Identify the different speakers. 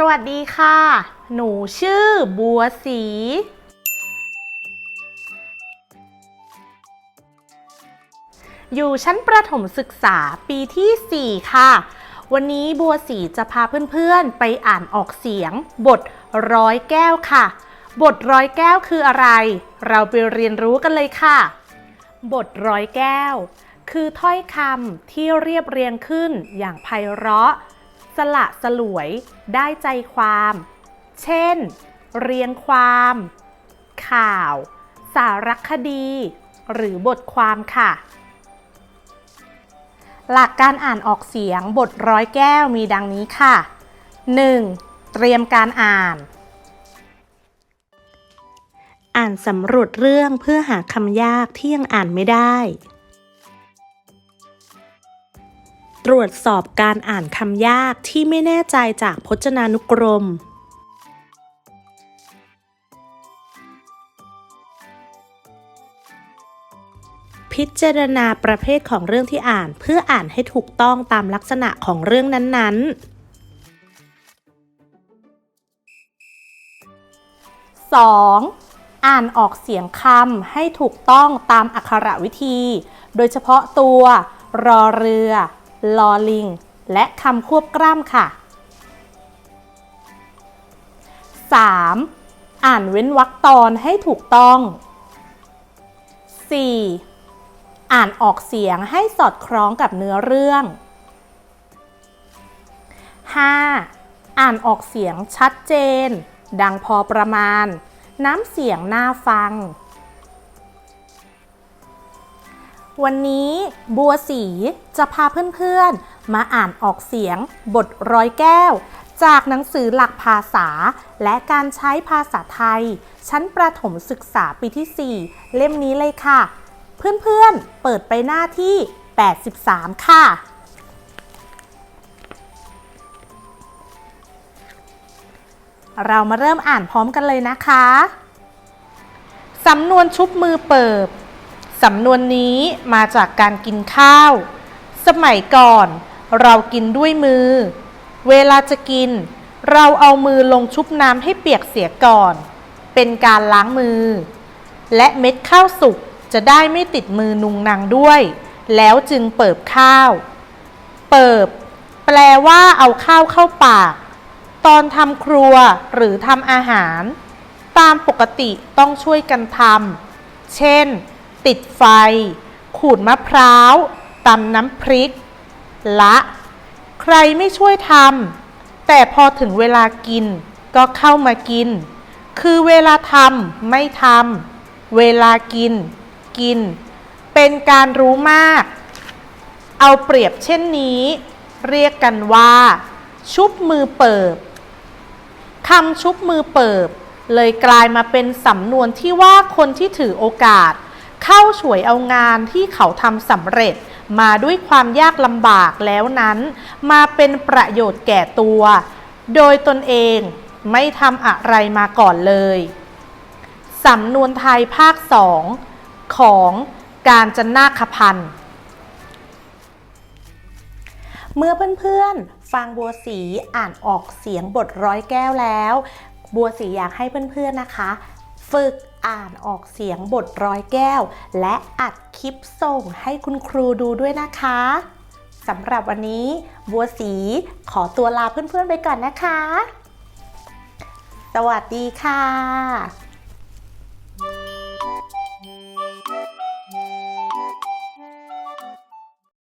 Speaker 1: สวัสดีค่ะ หนูชื่อบัวสี อยู่ชั้นประถมศึกษาปีที่ 4 ค่ะ วันนี้บัวสีจะพาเพื่อนๆ ไปอ่านออกเสียง บทร้อยแก้วค่ะ บทร้อยแก้วคืออะไร เราไปเรียนรู้กันเลยค่ะ บทร้อยแก้ว คือถ้อยคำที่เรียบเรียงขึ้นอย่างไพเราะ สละสลวย ได้ใจความ เช่น เรียงความ ข่าว สารคดี หรือบทความค่ะ หลักการอ่านออกเสียงบทร้อยแก้วมีดังนี้ค่ะ 1. เตรียมการอ่านอ่านสำรวจเรื่องเพื่อหาคำยากที่ยังอ่านไม่ได้ ตรวจสอบการอ่านคำยากที่ไม่แน่ใจจากพจนานุกรม พิจารณาประเภทของเรื่องที่อ่านเพื่ออ่านให้ถูกต้องตามลักษณะของเรื่องนั้นๆ 2. อ่านออกเสียงคำให้ถูกต้องตามอักขระวิธี โดยเฉพาะตัว รอเรือ ลอลิง และคำควบกล้ำค่ะ 3. อ่านเว้นวรรคตอนให้ถูกต้อง 4. อ่านออกเสียงให้สอดคล้องกับเนื้อเรื่อง 5. อ่านออกเสียงชัดเจน ดังพอประมาณ น้ำเสียงน่าฟัง วันนี้บัวสีจะพาเพื่อนๆ มาอ่านออกเสียงบทร้อยแก้ว จากหนังสือหลักภาษา และการใช้ภาษาไทย ชั้นประถมศึกษาปีที่ 4 เล่มนี้เลยค่ะ เพื่อนๆ เปิดไปหน้าที่ 83 ค่ะ เรามาเริ่มอ่านพร้อมกันเลยนะคะ สำนวนชุบมือเปิบ สำนวนนี้มาจากการกินข้าว สมัยก่อน เรากินด้วยมือ เวลาจะกิน เราเอามือลงชุบน้ำให้เปียกเสียก่อน เป็นการล้างมือ และเม็ดข้าวสุกจะได้ไม่ติดมือนุงนางด้วย แล้วจึงเปิบข้าว เปิบ แปลว่าเอาข้าวเข้าปาก ตอนทำครัวหรือทำอาหาร ตามปกติต้องช่วยกันทำเช่น ติดไฟ ขูดมะพร้าวตำน้ำพริก ละ ใครไม่ช่วยทำแต่พอถึงเวลากินก็เข้ามากิน คือเวลาทำไม่ทำเวลากิน กิน เป็นการรู้มาก เอาเปรียบเช่นนี้ เรียกกันว่า ชุบมือเปิบคำชุบมือเปิบ เลยกลายมาเป็นสำนวนที่ว่าคนที่ถือโอกาส เข้าช่วยเอางานที่เขาทำสำเร็จ มาด้วยความยากลำบากแล้วนั้น มาเป็นประโยชน์แก่ตัว โดยตนเองไม่ทำอะไรมาก่อนเลยสำนวนไทยภาคสองของการจนาคพันธ์เมื่อเพื่อนๆ ฟังบัวสีอ่านออกเสียงบทร้อยแก้วแล้ว บัวสีอยากให้เพื่อนๆนะคะ ฝึก อ่านออกเสียงบทร้อยแก้ว และอัดคลิปส่งให้คุณครูดูด้วยนะคะสำหรับวันนี้บัวสีขอตัวลาเพื่อนๆไปก่อนนะคะ สวัสดีค่ะ